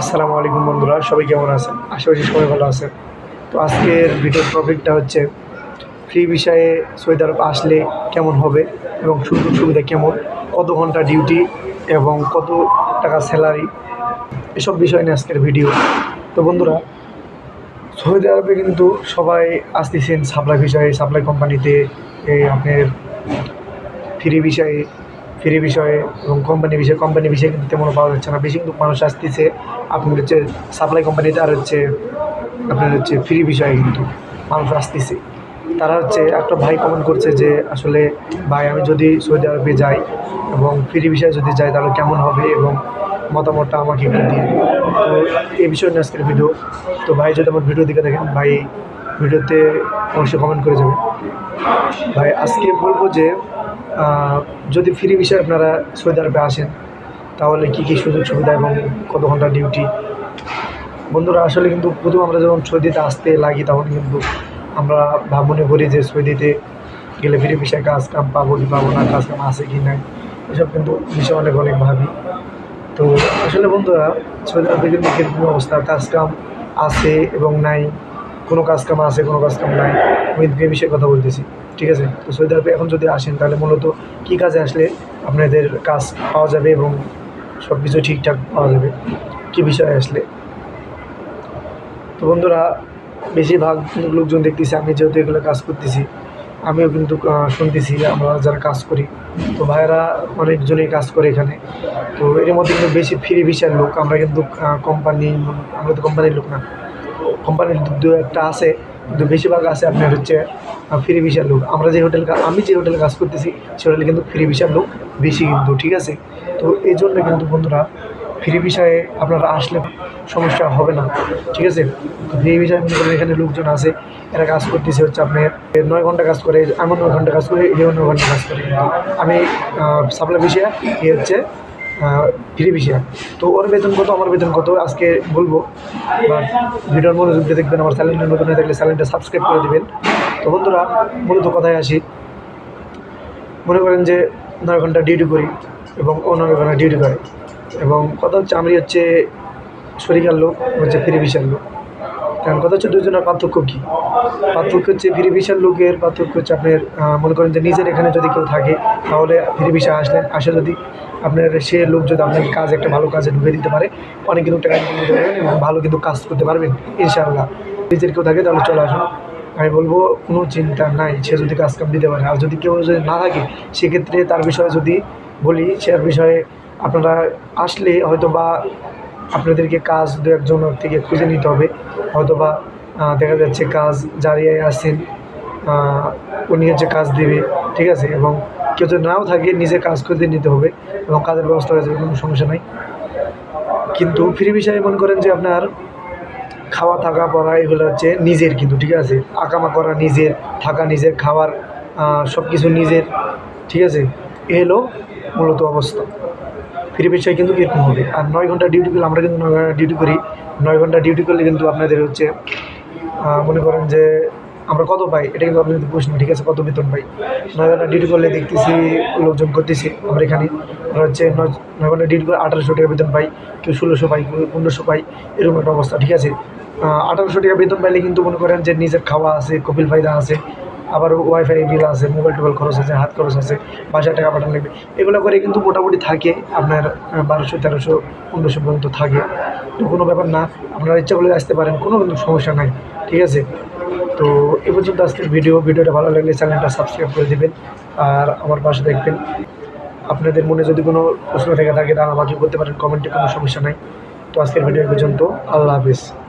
আসসালামু আলাইকুম বন্ধুরা, সবাই কেমন আছেন? আশেপাশে সবাই ভালো আছেন। তো আজকের ভিডিওর টপিকটা হচ্ছে ফ্রি বিষয়ে সৌদি আরব আসলে কেমন হবে এবং সুযোগ সুবিধা কেমন, কত ঘণ্টা ডিউটি এবং কত টাকা স্যালারি এসব বিষয় নিয়ে আজকের ভিডিও তো বন্ধুরা সৌদি আরবে কিন্তু সবাই আসতেছেন সাপ্লাই বিষয়ে সাপ্লাই কোম্পানিতে আপনার ফ্রি বিষয়ে ফ্রি বিষয়ে এবং কোম্পানি বিষয়ে কোম্পানি বিষয়ে কিন্তু তেমন পাওয়া যাচ্ছে না। বেশি কিন্তু মানুষ আসতেছে। আপনার হচ্ছে সাপ্লাই কোম্পানিতে আর হচ্ছে আপনার হচ্ছে ফ্রি বিষয়ে কিন্তু মানুষ আসতেছে। তারা হচ্ছে একটা ভাই কমেন্ট করছে যে, আসলে ভাই, আমি যদি সৌদি আরবে যাই এবং ফ্রি বিষয়ে যদি যাই, তাহলে কেমন হবে এবং মতামতটা আমাকে একটু দিন। তো এই বিষয়ে নিয়ে আজকের ভিডিও তো ভাই, যদি আমার ভিডিও দিকে দেখেন ভাই ভিডিওতে অবশ্যই কমেন্ট করে যাবেন। ভাই, আজকে বলব যে যদি ফ্রি বিষয়ে আপনারা সৌদি আরবে আসেন, তাহলে কী কী সুযোগ সুবিধা এবং কত ঘণ্টা ডিউটি বন্ধুরা, আসলে কিন্তু প্রথম আমরা যখন সৌদিতে আসতে লাগি, তখন কিন্তু আমরা ভাব মনে করি যে সৌদিতে গেলে ফ্রি বিষয়ে কাজ কাম পাবো কি পাবো না, কাজ কাম আছে কি নাই, এসব কিন্তু বিষয় অনেক অনেক ভাবি। তো আসলে বন্ধুরা সৌদি আরবে কিন্তু কীরকম অবস্থা, কাজ কাম আছে এবং নাই। কোনো কাজ কাম আছে, কোনো কাজ কাম নাই। আমি এই বিষয়ে কথা বলতেছি, ঠিক আছে? তো সৌদি আরবে এখন যদি আসেন, তাহলে মূলত কী কাজে আসলে আপনাদের কাজ পাওয়া যাবে এবং সব কিছু ঠিকঠাক পাওয়া যাবে? কী বিষয়ে আসলে? তো বন্ধুরা, বেশিরভাগ লোকজন দেখতেছি, আমি যেহেতু এগুলো কাজ করতেছি, আমিও কিন্তু শুনতেছি আমরা যারা কাজ করি। তো ভাইয়েরা অনেকজনেই কাজ করে এখানে। তো এর মধ্যে কিন্তু বেশি ফ্রি ভিসার লোক। আমরা কিন্তু কোম্পানি আমরা তো কোম্পানির লোক না। কোম্পানির দু একটা আছে, কিন্তু বেশিরভাগ আছে আপনার হচ্ছে ফ্রি ভিসার লোক। আমরা যে হোটেল আমি যে হোটেলে কাজ করতেছি, সে হোটেলে কিন্তু ফ্রি ভিসার লোক বেশি কিন্তু, ঠিক আছে? তো এই জন্য কিন্তু বন্ধুরা ফ্রি বিষয়ে আপনারা আসলে সমস্যা হবে না, ঠিক আছে? তো ফ্রি বিষয়ে মনে করেন এখানে লোকজন আছে, এরা কাজ করতেছে হচ্ছে আপনার নয় ঘণ্টা কাজ করে এমন নয় ঘণ্টা কাজ করে এও নয় ঘণ্টা কাজ করে আমি সাপ্লাই বিষয়ে এ হচ্ছে ফ্রি বিষয় তো ওর বেতন কত, আমার বেতন কত, আজকে বলব। বা ভিডিওর মনোযোগ দিয়ে দেখবেন, আমার চ্যানেলটা নতুন হয়ে থাকলে চ্যানেলটা সাবস্ক্রাইব করে দেবেন। তো বন্ধুরা, মূলত কথায় আসি। মনে করেন যে নয় ঘণ্টা ডিউটি করি এবং ও নয় ঘণ্টা ডিউটি করে। এবং কথা হচ্ছে, আমি হচ্ছে শরিকার লোক, হচ্ছে ফ্রি ভিসার লোক। কারণ কথা হচ্ছে দুজনের পার্থক্য কী? পার্থক্য হচ্ছে ভিসার লোকের পার্থক্য হচ্ছে আপনার মনে করেন যে নিজের এখানে যদি কেউ থাকে, তাহলে ভিসা আসলেন আসে যদি আপনার সে লোক যদি আপনাকে কাজ একটা ভালো কাজে ঢুকে দিতে পারে, অনেক কিন্তু টাকা income করতে পারবেন এবং ভালো কিন্তু কাজ করতে পারবেন, ইনশাআল্লাহ। নিজের কেউ থাকে তাহলে চলে আসুন। আমি বলব, কোনো চিন্তা নাই, সে যদি কাজ কাম দিতে পারে। আর যদি কেউ যদি না থাকে, সেক্ষেত্রে তার বিষয়ে যদি বলি, সে বিষয়ে আপনারা আসলে হয়তো বা আপনাদেরকে কাজ দু একজনের থেকে খুঁজে নিতে হবে। হয়তো বা আহ, দেখা যাচ্ছে কাজ জারিয়ে আসছেন উনি হচ্ছে কাজ দেবে ঠিক আছে? এবং কেউ যদি নাও থাকে নিজে কাজ খুঁজে নিতে হবে এবং কাজের ব্যবস্থা হয়ে যাবে কোনো সমস্যা নাই। কিন্তু ফ্রি বিষয়ে মনে করেন যে আপনার খাওয়া থাকা পড়া এগুলো হচ্ছে নিজের কিন্তু ঠিক আছে? আকামা করা নিজের থাকা নিজের খাওয়ার সব কিছু নিজের ঠিক আছে? এ হলো মূলত অবস্থা। ফ্রি বিষয় কিন্তু এরকম হবে। আর নয় ঘণ্টা ডিউটি করলে আমরা কিন্তু নয় ঘণ্টা ডিউটি করি। নয় ঘণ্টা ডিউটি করলে কিন্তু আপনাদের হচ্ছে মনে করেন যে আমরা কত পাই? এটা কিন্তু আপনাদের প্রশ্ন, ঠিক আছে, কত বেতন পাই? নয় ঘণ্টা ডিউটি করলে দেখতেছি লোকজন করতেছি আমরা এখানে। হচ্ছে নয় নয় ঘণ্টা ডিউটি করে আঠারোশো টাকা বেতন পাই, কেউ ষোলোশো পাই, কেউ পনেরোশো পাই, এরকম একটা অবস্থা, ঠিক আছে? আঠারোশো টাকা বেতন পাইলে কিন্তু মনে করেন যে নিজের খাওয়া আছে, কপিল ফায়দা আছে আবার ওয়াইফাই বিল আছে মোবাইল টোবাইল খরচ আছে, হাত খরচ আছে বাসায় টাকা পাঠানো লাগবে। এগুলো করে কিন্তু মোটামুটি থাকে, আপনার বারোশো, তেরোশো, পনেরোশো পর্যন্ত থাকে। তো কোনো ব্যাপার না, আপনারা ইচ্ছা করলে আসতে পারেন, কোনো কিন্তু সমস্যা নাই, ঠিক আছে? তো এ পর্যন্ত আজকের ভিডিও ভিডিওটা ভালো লাগলে চ্যানেলটা সাবস্ক্রাইব করে দেবেন, আর আমার পাশে দেখবেন। আপনাদের মনে যদি কোনো প্রশ্ন থেকে থাকে, তাহলে আমাকে করতে পারেন কমেন্টে কোনো সমস্যা নাই। তো আজকের ভিডিও পর্যন্ত, আল্লাহ হাফিজ।